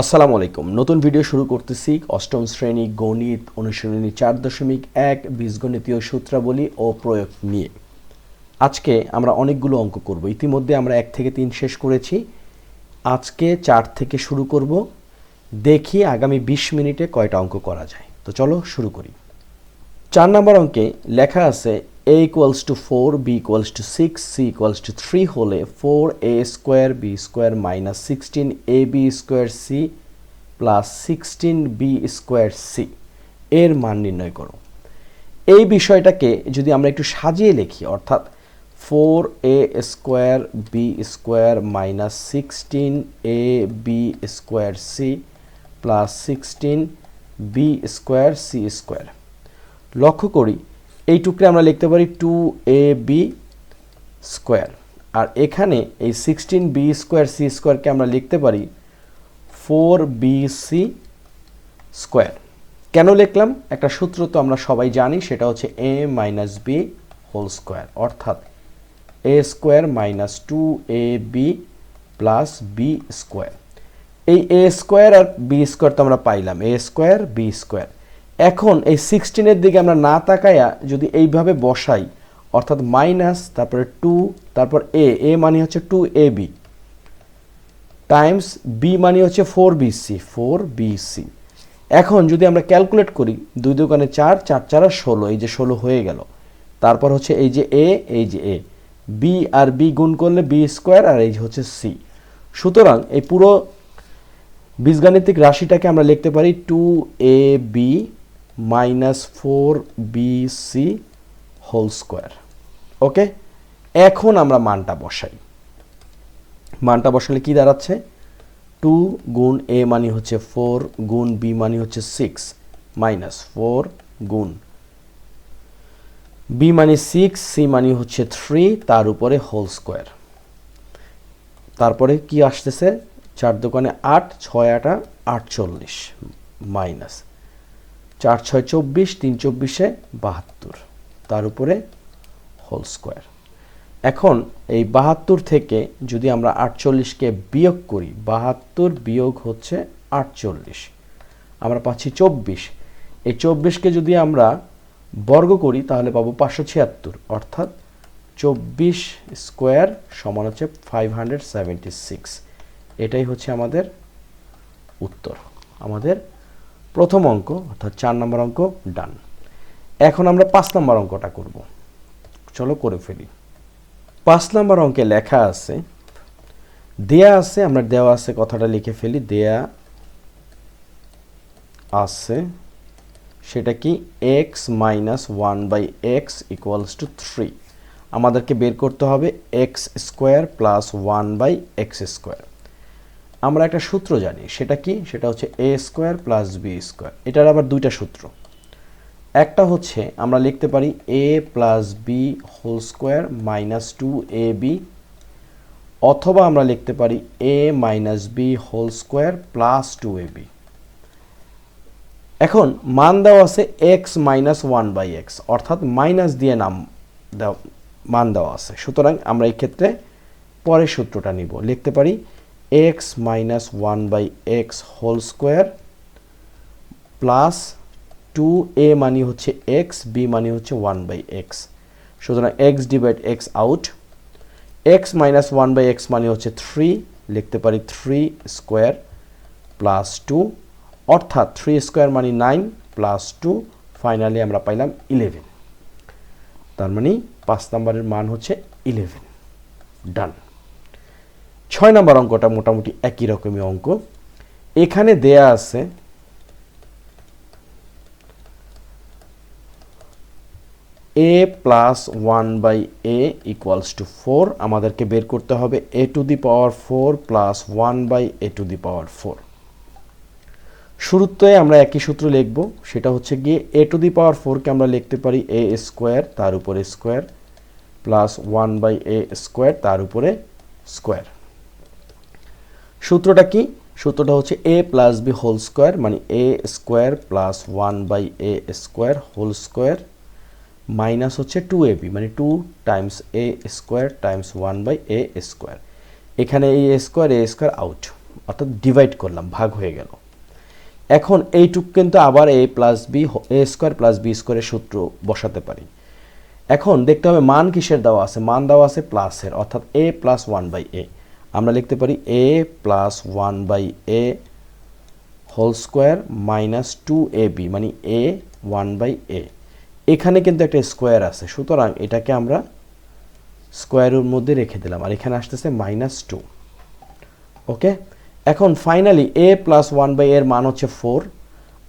আসসালামু আলাইকুম। নতুন ভিডিও শুরু করতেছি অষ্টম শ্রেণি গণিত অনুশীলনী চার দশমিক এক বীজগণিতীয় সূত্রাবলী ও প্রয়োগ নিয়ে। আজকে আমরা অনেকগুলো অঙ্ক করব। ইতিমধ্যে আমরা এক থেকে তিন শেষ করেছি। আজকে চার থেকে শুরু করব। দেখি আগামী বিশ মিনিটে কয়টা অঙ্ক করা যায়। তো চলো শুরু করি। চার নম্বর অঙ্কে লেখা আছে A equals to four B equals to six C equals to three হলে four A square B square minus sixteen A B square C plus sixteen B square C এর মান নির্ণয় করো। এই বিষয়টাকে যদি আমরা একটু সাজিয়ে লিখি, অর্থাৎ four A square B square minus sixteen A B square C plus sixteen B square C square লক্ষ্য করি এই টুকরে আমরা লিখতে পারি টু এ বি স্কোয়ার আর এখানে এই সিক্সটিন বি স্কোয়ার সি স্কোয়ারকে আমরা লিখতে পারি ফোর বি সি স্কোয়ার কেন লিখলাম? একটা সূত্র তো আমরা সবাই জানি, সেটা হচ্ছে A minus B whole square অর্থাৎ A square minus two A B plus B square এই এ স্কোয়ার আর বি স্কোয়ার তো আমরা পাইলাম। এ স্কোয়ার বি স্কোয়ার এখন এই সিক্সটিনের দিকে আমরা না তাকায়া যদি এইভাবে বসাই, অর্থাৎ মাইনাস তারপরে টু তারপর এ এ মানে হচ্ছে two A B times B মানে হচ্ছে ফোর বিসি ফোর বিসি এখন যদি আমরা ক্যালকুলেট করি, দুই দোকানে চার চার চার ষোলো, এই যে ষোলো হয়ে গেল। তারপর হচ্ছে এই যে এ এই যে এ বি আর বি গুণ করলে বি স্কোয়ার আর এই যে হচ্ছে সি সুতরাং এই পুরো বীজগাণিতিক রাশিটাকে আমরা লিখতে পারি two A B minus four B C whole square okay এখন আমরা মানটা বসাই। মানটা বসালে কি দাঁড়াচ্ছে? টু গুণ এ মানে হচ্ছে ফোর গুণ বি মানে হচ্ছে সিক্স মাইনাস ফোর গুণ বি মানে সিক্স সি মানে হচ্ছে থ্রি তার উপরে হোল স্কোয়ার তারপরে কি আসতেছে? চার দোকানে আট, ছয় আটা আটচল্লিশ মাইনাস চার ছয় চব্বিশ, তিন চব্বিশে বাহাত্তর। তার উপরে হোল স্কোয়ার। এখন এই বাহাত্তর থেকে যদি আমরা আটচল্লিশকে বিয়োগ করি, বাহাত্তর বিয়োগ হচ্ছে আটচল্লিশ। আমরা পাচ্ছি চব্বিশ। এই চব্বিশকে যদি আমরা বর্গ করি, তাহলে পাবো পাঁচশো ছিয়াত্তর। অর্থাৎ চব্বিশ স্কোয়ার সমান হচ্ছে ফাইভ হান্ড্রেড সেভেন্টি সিক্স। এটাই হচ্ছে আমাদের উত্তর। আমাদের প্রথম অঙ্ক, অর্থাৎ চার নম্বর অঙ্ক ডান এখন আমরা পাঁচ নম্বর অঙ্কটা করব। চলো করে ফেলি। পাঁচ নম্বর অঙ্কে লেখা আছে, দেয়া আছে, আমরা দেওয়া আছে, কথাটা লিখে ফেলি, দেয়া আছে, সেটা কি? X minus one by X equals to three আমাদেরকে বের করতে হবে X square plus one by X square আমরা একটা সূত্র জানি। সেটা কি? সেটা হচ্ছে A square plus B square এটার আবার দুইটা সূত্র। একটা হচ্ছে আমরা লিখতে পারি A plus B whole square minus two A B অথবা আমরা লিখতে পারি A minus B whole square plus two A B এখন মান দেওয়া আছে X minus one by X অর্থাৎ মাইনাস দিয়ে নাম দেওয়া, মান দেওয়া আছে। সুতরাং আমরা এই ক্ষেত্রে পরের সূত্রটা নিব। লিখতে পারি X minus one by X whole square plus two A মানি হচ্ছে এক্স বি মানি হচ্ছে ওয়ান বাই এক্স সুতরাং X divide X out X minus one by X মানে হচ্ছে থ্রি লিখতে পারি থ্রি স্কোয়ার প্লাস টু অর্থাৎ থ্রি স্কোয়ার মানে নাইন প্লাস টু ফাইনালি আমরা পাইলাম ইলেভেন তার মানে পাঁচ নম্বরের মান হচ্ছে ইলেভেন ডান ছয় নম্বর অঙ্কটা মোটামুটি একই রকমই অঙ্ক। এখানে দেয়া আছে A plus one by A equals to four আমাদেরকে বের করতে হবে A to the power four plus one by A to the power four শুরুতে আমরা একই সূত্র লিখব, সেটা হচ্ছে গিয়ে এ টু দি পাওয়ার ফোরকে আমরা লিখতে পারি এ স্কোয়ার তার উপরে square plus one by A square তার উপরে স্কোয়ার সূত্রটা কি? সূত্রটা হচ্ছে A plus B whole square মানে A square plus one by A square whole square minus হচ্ছে টু এ বি মানে two times A square times one by A square এখানে এই স্কোয়ার এ স্কোয়ার আউট অর্থাৎ ডিভাইড করলাম, ভাগ হয়ে গেল। এখন এইটুক কিন্তু আবার A plus B A square plus B স্কোয়ারের সূত্র বসাতে পারি। এখন দেখতে হবে মান কিসের দেওয়া আছে? মান দেওয়া আছে প্লাসের অর্থাৎ A plus one by A আমরা লিখতে পারি A plus one by A whole square minus two A B মানে এ ওয়ান বাই এ এখানে কিন্তু একটা স্কোয়ার আছে, সুতরাং এটাকে আমরা স্কোয়ারের মধ্যে রেখে দিলাম, আর এখানে আসতেছে মাইনাস টু ওকে? এখন finally A plus one by এর মান হচ্ছে ফোর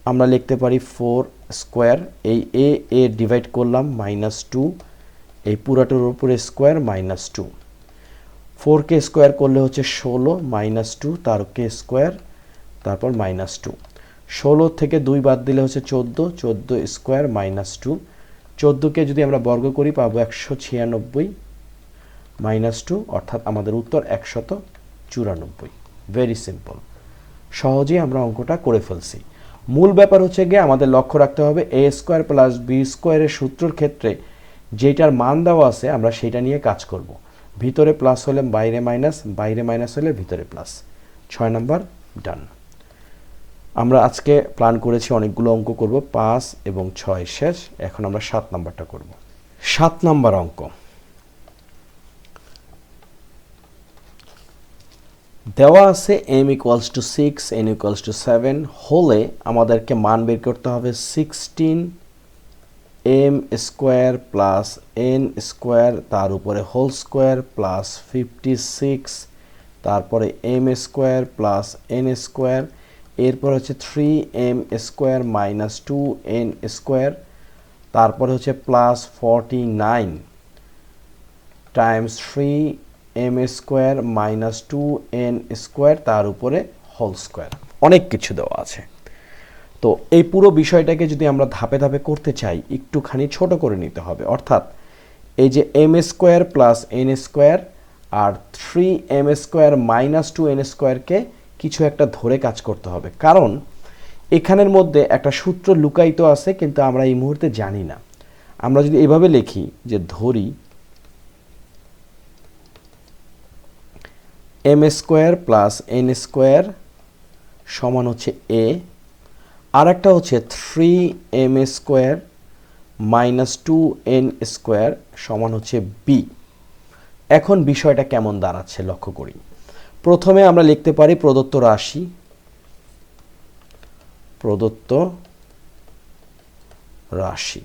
আমরা লিখতে পারি ফোর স্কোয়ার এই এ এ ডিভাইড করলাম মাইনাস টু এই পুরাটার উপরে স্কোয়ার মাইনাস টু ফোর কে স্কোয়ার করলে হচ্ছে ষোলো মাইনাস টু তার কে স্কোয়ার, তারপর মাইনাস টু। ষোলো থেকে দুই বাদ দিলে হচ্ছে চোদ্দ চোদ্দ স্কোয়ার মাইনাস টু। চোদ্দোকে যদি আমরা বর্গ করি, পাবো একশো ছিয়ানব্বই মাইনাস টু, অর্থাৎ আমাদের উত্তর একশত চুরানব্বই। ভেরি সিম্পল সহজেই আমরা অঙ্কটা করে ফেলছি। মূল ব্যাপার হচ্ছে গিয়ে আমাদের লক্ষ্য রাখতে হবে এ স্কোয়ার প্লাস বি স্কোয়ারের সূত্রের ক্ষেত্রে যেটার মান দেওয়া আছে, আমরা সেটা নিয়ে কাজ করব। ভিতরে প্লাস হলে বাইরে মাইনাস বাইরে মাইনাস হলে ভিতরে প্লাস ছয় নাম্বার ডান আমরা আজকে প্ল্যান করেছি অনেকগুলো অঙ্ক করব, পাঁচ এবং ছয় শেষ, এখন আমরা সাত নাম্বারটা করব। সাত নাম্বার অঙ্ক। দেওয়া আছে M equals to six N equals to seven হলে আমাদেরকে মান বের করতে হবে sixteen M square plus N square তার উপরে whole square plus fifty six তারপরে M square plus N square এরপর হচ্ছে three M square minus two N square তারপরে হচ্ছে plus forty nine times three M square minus two N square তার উপরে whole square অনেক কিছু দেওয়া আছে। তো এই পুরো বিষয়টাকে যদি আমরা ধাপে ধাপে করতে চাই, একটুখানি ছোট করে নিতে হবে। অর্থাৎ এই যে M square plus N square আর three M square minus two N স্কোয়ারকে কিছু একটা ধরে কাজ করতে হবে। কারণ এখানের মধ্যে একটা সূত্র লুকায়িত আছে, কিন্তু আমরা এই মুহূর্তে জানি না। আমরা যদি এভাবে লিখি যে ধরি M square plus N square সমান হচ্ছে এ আর একটা হচ্ছে three M square minus two N square সমান হচ্ছে বি এখন বিষয়টা কেমন দাঁড়াচ্ছে লক্ষ্য করি। প্রথমে আমরা লিখতে পারি প্রদত্ত রাশি। প্রদত্ত রাশি।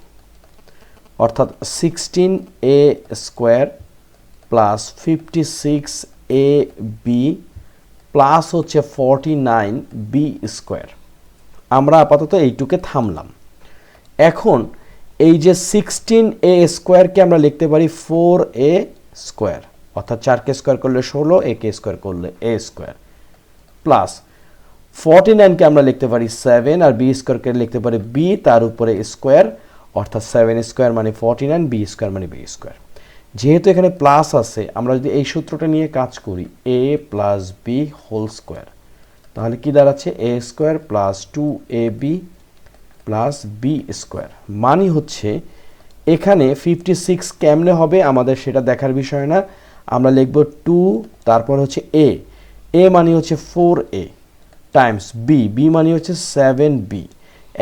অর্থাৎ sixteen A square plus fifty six A B plus হচ্ছে ফর্টি নাইন বি স্কোয়ার আমরা আপাতত এইটুকে থামলাম। এখন এই যে সিক্সটিন এ স্কোয়ারকে আমরা লিখতে পারি ফোর এ স্কোয়ার অর্থাৎ চারকে স্কোয়ার করলে ষোলো এ কে স্কোয়ার করলে এ স্কোয়ার প্লাস ফর্টি নাইনকে আমরা লিখতে পারি সেভেন আর বি স্কোয়ারকে লিখতে পারি বি তার উপরে স্কোয়ার অর্থাৎ সেভেন স্কোয়ার মানে ফর্টি নাইন বি স্কোয়ার মানে বি স্কোয়ার যেহেতু এখানে প্লাস আছে, আমরা যদি এই সূত্রটা নিয়ে কাজ করি A plus B whole square তাহলে কি দাঁড়াচ্ছে? A square plus two A B plus B square মানি হচ্ছে, এখানে ফিফটি সিক্স কেমনে হবে? আমাদের সেটা দেখার বিষয় না। আমরা লিখব টু তারপর হচ্ছে এ এ মানি হচ্ছে four A times B B মানি হচ্ছে সেভেন বি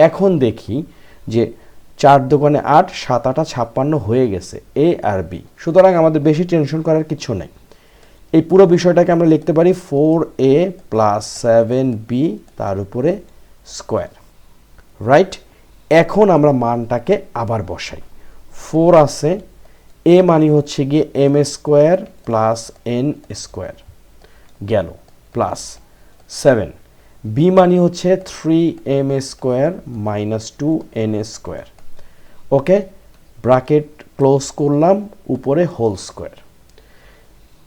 এখন দেখি যে চার দোকানে আট, সাত আটা ছাপ্পান্ন হয়ে গেছে এ আর বি সুতরাং আমাদের বেশি টেনশন করার কিছু নেই। এই পুরো বিষয়টাকে আমরা লিখতে পারি four A plus seven B, তার উপরে স্কোয়ার। রাইট? এখন আমরা মানটাকে আবার বসাই। ফোর আছে, এ মানি হচ্ছে গিয়ে M square plus N square গেল, প্লাস সেভেন। বি মানি হচ্ছে three M square minus two N A square. Okay? Bracket close করলাম, উপরে হোল স্কোয়ার।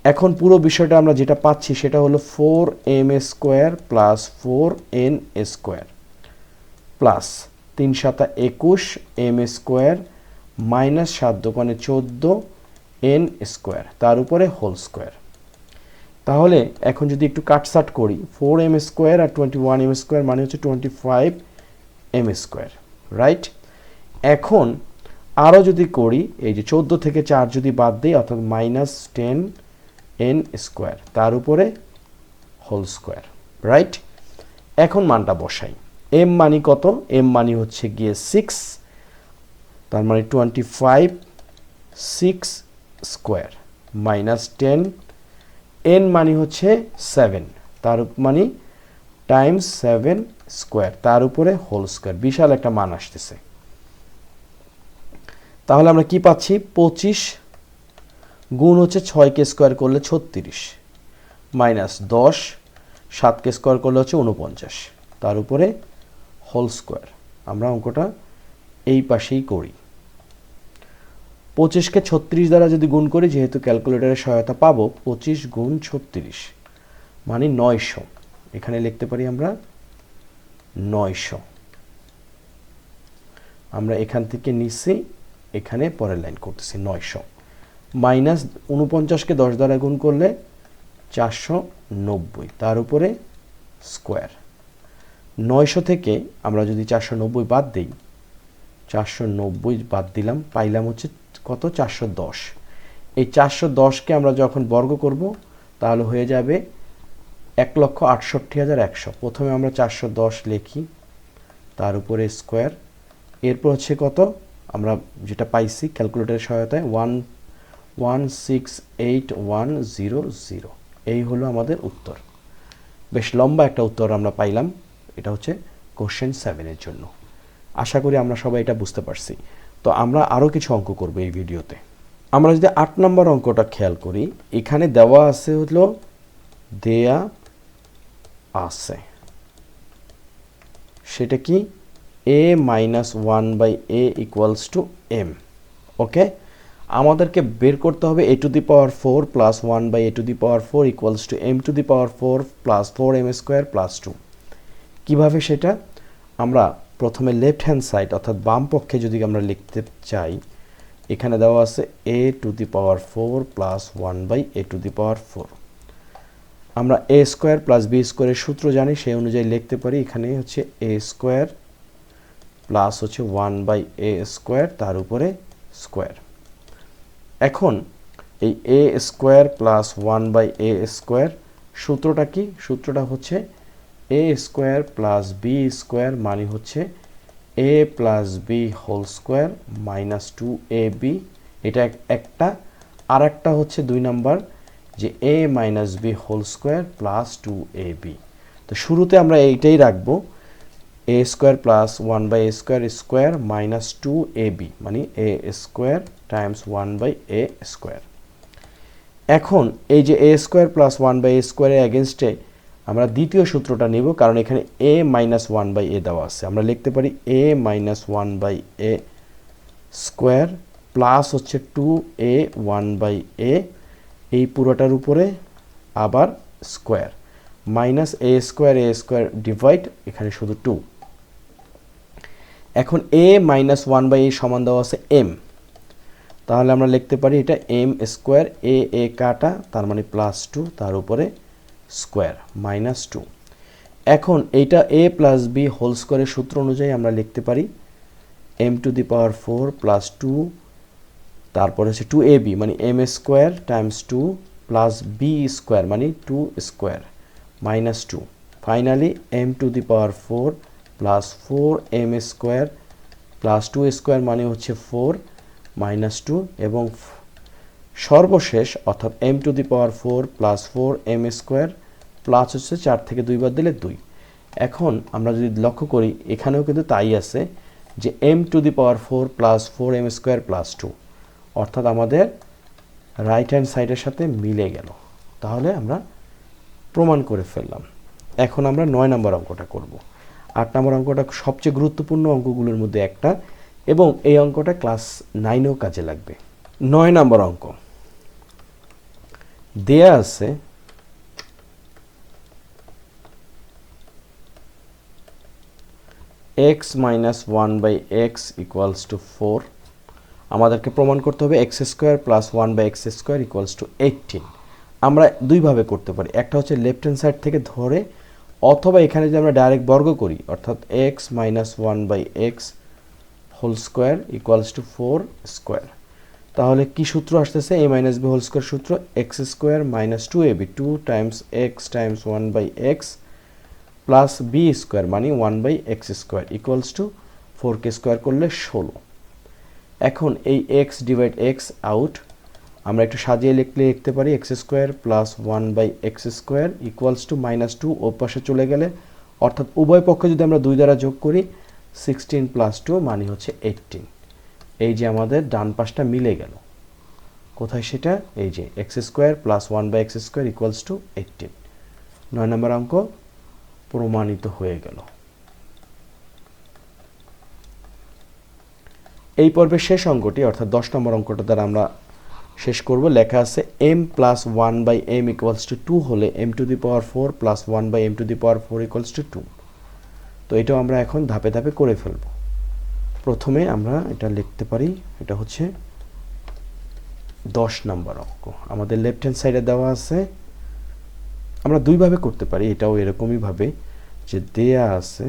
এখন পুরো বিষয়টা আমরা যেটা পাচ্ছি সেটা হলো four M square plus four N square plus তিন সাতা একুশ এম স্কোয়ার মাইনাস সাত দোকানে চোদ্দ এন স্কোয়ার তার উপরে হোল স্কোয়ার তাহলে এখন যদি একটু কাটসাট করি ফোর এম স্কোয়ার আর টোয়েন্টি ওয়ান এম স্কোয়ার মানে হচ্ছে twenty five M square right এখন আরও যদি করি, এই যে চোদ্দ থেকে চার যদি বাদ দিই, অর্থাৎ মাইনাস টেন এন স্কোয়ার তার উপরে হোল স্কোয়ার রাইট এখন মানটা বসাই। এম মানি কত? এম মানি হচ্ছে গিয়ে সিক্স তার মানে twenty five six square minus ten N মানি হচ্ছে সেভেন তার মানি টাইমস সেভেন স্কোয়ার তার উপরে হোল স্কোয়ার বিশাল একটা মান আসতেছে। তাহলে আমরা কি পাচ্ছি? পঁচিশ গুণ হচ্ছে ছয়কে স্কোয়ার করলে ছত্রিশ। মাইনাস দশ, সাতকে স্কোয়ার করলে হচ্ছে উনপঞ্চাশ তার উপরে হোল স্কোয়ার। আমরা অঙ্কটা এই পাশেই করি। পঁচিশকে ছত্রিশ দ্বারা যদি গুণ করি, যেহেতু ক্যালকুলেটরের সহায়তা পাবো, পঁচিশ গুণ ছত্রিশ মানে নয়শো। এখানে লিখতে পারি আমরা নয়শো। আমরা এখান থেকে নিচ্ছি, এখানে পরের লাইন করতেছি নয়শো। মাইনাস উনপঞ্চাশকে দশ দ্বারা গুণ করলে চারশো নব্বই। তার উপরে স্কোয়ার। নয়শো থেকে আমরা যদি চারশো নব্বই বাদ দিই, চারশো নব্বই বাদ দিলাম, পাইলাম হচ্ছে কত? চারশো দশ। এই চারশো দশকে আমরা যখন বর্গ করব, তাহলে হয়ে যাবে এক লক্ষ আটষট্টি হাজার একশো। প্রথমে আমরা চারশো দশ লিখি, তার উপরে স্কোয়ার। এরপর হচ্ছে কত? আমরা যেটা পাইছি, ক্যালকুলেটরের সহায়তায়, one one six eight one zero zero এই হলো আমাদের উত্তর। বেশ লম্বা একটা উত্তর আমরা পাইলাম। এটা হচ্ছে কোশ্চেন সেভেনের জন্য। আশা করি আমরা সবাই এটা বুঝতে পারছি। তো আমরা আরও কিছু অঙ্ক করব এই ভিডিওতে। আমরা যদি আট নম্বর অঙ্কটা খেয়াল করি, এখানে দেওয়া আছে হলো, দেয়া আছে। সেটা কি? A minus one by A equals to M okay আমাদেরকে বের করতে হবে A to the power four plus one by A to the power four equals to M to the power four plus four M square plus two কীভাবে সেটা? আমরা প্রথমে left hand side অর্থাৎ বাম পক্ষে যদি আমরা লিখতে চাই, এখানে দেওয়া আছে A to the power four plus one by A to the power four আমরা এ স্কোয়ার প্লাস বি স্কোয়ারের সূত্র জানি, সেই অনুযায়ী লিখতে পারি। এখানে হচ্ছে এ স্কোয়ার প্লাস হচ্ছে ওয়ান বাই এ স্কোয়ার তার উপরে স্কোয়ার এখন এই A square plus one by A square সূত্রটা কি? সূত্রটা হচ্ছে A square plus B square মানে হচ্ছে A plus B whole square minus two A B এটা একটা। আর একটা হচ্ছে দুই নাম্বার, যে A minus B whole square plus two A B তো শুরুতে আমরা এইটাই রাখব A square plus one by A square square minus two A B মানে A square times one by A square এখন এই যে A square plus one by A স্কোয়ারের অ্যাগেনস্টে আমরা দ্বিতীয় সূত্রটা নিব, কারণ এখানে A minus one by A দেওয়া আছে। আমরা লিখতে পারি A minus one by A square plus হচ্ছে two A one by A এই পুরোটার উপরে আবার square minus A square A square divide এখানে শুধু টু এখন A minus one by A সমান দেওয়া আছে এম তাহলে আমরা লিখতে পারি এটা এম স্কোয়ার এ এ কাটা, তার মানে প্লাস টু তার উপরে স্কোয়ার মাইনাস টু এখন এইটা এ প্লাস বি হোল স্কোয়ারের সূত্র অনুযায়ী আমরা লিখতে পারি M to the power four plus two তারপরে হচ্ছে টু এ বি মানে M square times two plus B square মানে two square minus two finally M to the power four plus four M square plus two square মানে হচ্ছে four minus two এবং সর্বশেষ অর্থাৎ M to the power four plus four M square plus হচ্ছে চার থেকে দুইবার দিলে দুই। এখন আমরা যদি লক্ষ্য করি, এখানেও কিন্তু তাই আছে যে M to the power four plus four M square plus two অর্থাৎ আমাদের রাইট হ্যান্ড সাইডের সাথে মিলে গেল। তাহলে আমরা প্রমাণ করে ফেললাম। এখন আমরা নয় নম্বর অঙ্কটা করব। আট নম্বর অঙ্কটা সবচেয়ে গুরুত্বপূর্ণ অঙ্কগুলোর মধ্যে একটা। এবং এই অঙ্কটা ক্লাস নাইনেও কাজে লাগবে। নয় নম্বর অঙ্ক। দেয়া আছে X minus one by X equals to four আমাদেরকে প্রমাণ করতে হবে X square plus one by X square equals to eighteen আমরা দুইভাবে করতে পারি, একটা হচ্ছে লেফট হ্যান্ড সাইড থেকে ধরে, অথবা এখানে যদি আমরা ডাইরেক্ট বর্গ করি, অর্থাৎ X minus one by X whole square equals to four square তাহলে কি সূত্র আসতেছে? A minus B whole square সূত্র X square minus two A B two times X times one by X plus B square মানে one by X square equals to four K square করলে ষোলো। এখন এই এক্স ডিভাইড এক্স আউট আমরা একটু সাজিয়ে লিখলে লিখতে পারি X square plus one by X square equals to minus two ও পাশে চলে গেলে, অর্থাৎ উভয় পক্ষে যদি আমরা দুই দ্বারা যোগ করি সিক্সটিন প্লাস টু মানে হচ্ছে এইটিন এই যে আমাদের ডান পাশটা মিলে গেল। কোথায় সেটা? এই যে x square plus one by x square equals to eighteen নয় নম্বর অঙ্ক প্রমাণিত হয়ে গেল। এই পর্বের শেষ অঙ্কটি, অর্থাৎ দশ নম্বর অঙ্কটা দ্বারা আমরা শেষ করব। লেখা আছে m plus one by m equals to two হলে m to the power four plus one by m to the power four equals to two তো এটাও আমরা এখন ধাপে ধাপে করে ফেলব। প্রথমে আমরা এটা লিখতে পারি, এটা হচ্ছে দশ নম্বর অঙ্ক আমাদের লেফট হ্যান্ড সাইডে দেওয়া আছে। আমরা দুইভাবে করতে পারি, এটাও এরকমই ভাবে যে দেয়া আছে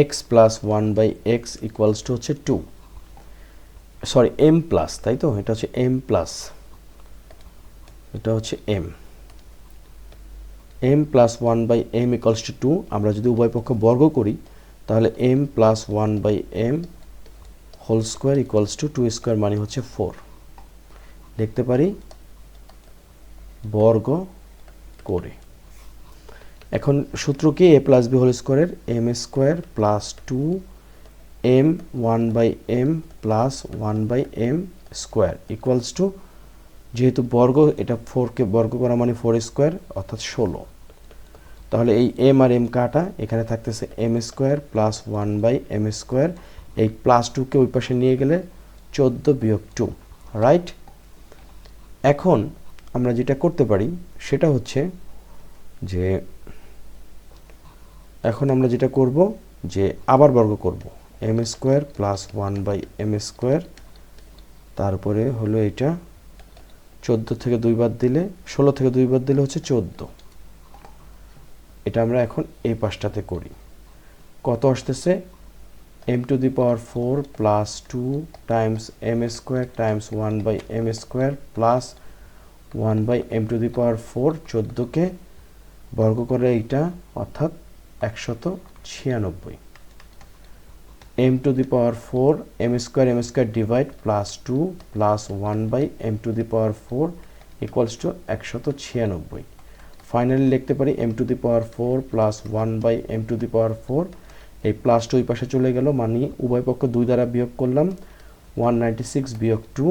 x plus one by x equals to হচ্ছে টু সরি এম প্লাস তাই তো? এটা হচ্ছে এম প্লাস এটা হচ্ছে m m plus one by m equals to two আমরা যদি উভয় পক্ষ বর্গ করি, তাহলে m plus one by m whole square equals to two square মানে হচ্ছে ফোর লিখতে পারি? বর্গ করে। এখন সূত্র কি? এ প্লাস বি হোল স্কোয়ারের m square plus two m one by m plus one by m square equals to যেহেতু বর্গ, এটা ফোরকে বর্গ করা মানে ফোর স্কোয়ার অর্থাৎ ষোলো। তাহলে এই এম আর এম কাটা, এখানে থাকতেছে m square plus one by m square এই প্লাস টুকে ওই পাশে নিয়ে গেলে চোদ্দ বিয়োগ টু রাইট এখন আমরা যেটা করতে পারি, সেটা হচ্ছে যে এখন আমরা যেটা করব, যে আবার বর্গ করব m square plus one by m square তারপরে হলো এটা, চোদ্দ থেকে দুই বাদ দিলে, ষোলো থেকে দুই বাদ দিলে হচ্ছে চোদ্দ। এটা আমরা এখন এই পাশটাতে করি। কত আসতেছে? M to the power four plus two times m square times one by m square plus one by m to the power four চোদ্দোকে বর্গ করে এইটা, অর্থাৎ একশত ছিয়ানব্বই। M to the power four m square m square divide plus two plus one by m to the power four equals to একশত ছিয়ানব্বই। Finally লিখতে পারি m to the power four plus one by m to the power four এই plus two ওই পাশে চলে গেল মানে উভয় পক্ষ দুই দ্বারা বিয়োগ করলাম। ওয়ান নাইনটি সিক্স বিয়োগ টু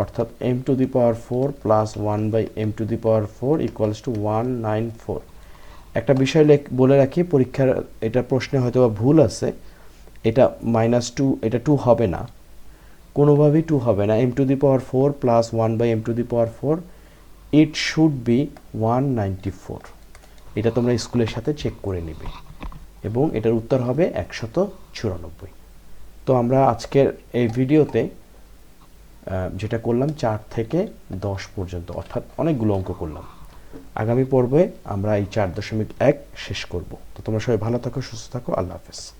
অর্থাৎ m to the power four plus one by m to the power four equals to one nine four একটা বিষয় বলে রাখি, পরীক্ষার এটা প্রশ্নে হয়তো বা ভুল আছে। এটা মাইনাস টু এটা টু হবে না। কোনোভাবেই টু হবে না। M to the power four plus one by m to the power four it should be one এটা তোমরা স্কুলের সাথে চেক করে নেবে। এবং এটার উত্তর হবে একশত চুরানব্বই। তো আমরা আজকের এই ভিডিওতে যেটা করলাম, চার থেকে দশ পর্যন্ত, অর্থাৎ অনেকগুলো অঙ্ক করলাম। আগামী পর্বে আমরা এই চার দশমিক এক শেষ করব। তো তোমরা সবাই ভালো থাকো, সুস্থ থাকো, আল্লাহ হাফেজ।